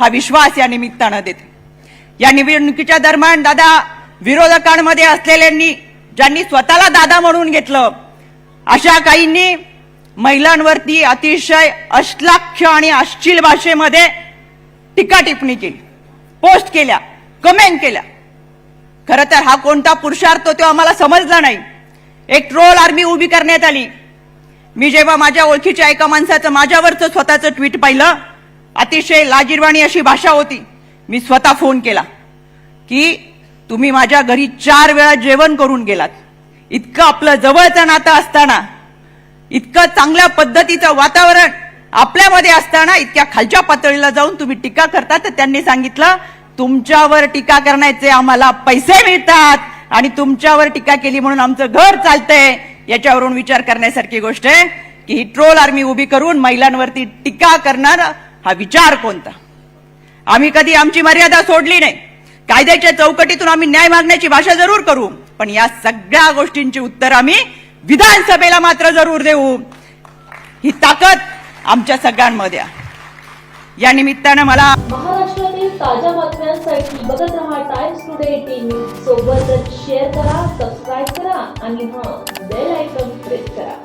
हा विश्वास या निमित्तानं देते. या निवडणुकीच्या दरम्यान दादा विरोधकांमध्ये असलेल्यांनी ज्यांनी स्वतःला दादा म्हणून घेतलं अशा काहींनी महिलांवरती अतिशय अश्लाख्य आणि अश्लील भाषेमध्ये टीका टिप्पणी केली पोस्ट केल्या कमेंट केल्या. खरं तर हा कोणता पुरुषार्थ तो आम्हाला समजला नाही. एक ट्रोल आर्मी उभी करण्यात आली. मी जेव्हा माझ्या ओळखीच्या एका माणसाचं माझ्यावरचं स्वतःचं ट्विट पाहिलं अतिशय लाजिरवाणी अशी भाषा होती. मी स्वतः फोन केला की तुम्ही माझ्या घरी चार वेळा जेवण करून गेलात. इतकं आपलं जवळचं नातं असताना इतकं चांगल्या पद्धतीचं वातावरण आपल्यामध्ये असताना इतक्या खालच्या पातळीला जाऊन तुम्ही टीका करता तर त्यांनी सांगितलं तुमच्यावर टीका करण्याचे आम्हाला पैसे मिळतात आणि तुमच्यावर टीका केली म्हणून आमचं घर चालतंय. याच्यावरून विचार करण्यासारखी गोष्ट आहे की ही ट्रोल आर्मी उभी करून महिलांवरती टीका करणार हा विचार कोणता? आम्ही कधी आमची मर्यादा सोडली नाही. कायद्याच्या चौकटीतून आम्ही न्याय मागण्याची भाषा जरूर करू पण या सगळ्या गोष्टींची उत्तर आम्ही विधानसभेला मात्र जरूर देऊ. ही ताकद आमच्या सगळ्यांमध्ये या निमित्तानं मला महाराष्ट्रातील ताज्या बातम्यांसाठी बघत रहा टाइम्स टुडे टीव्ही सोबतच शेअर करा सबस्क्राईब करा आणि हा बेल आयकॉन प्रेस करा.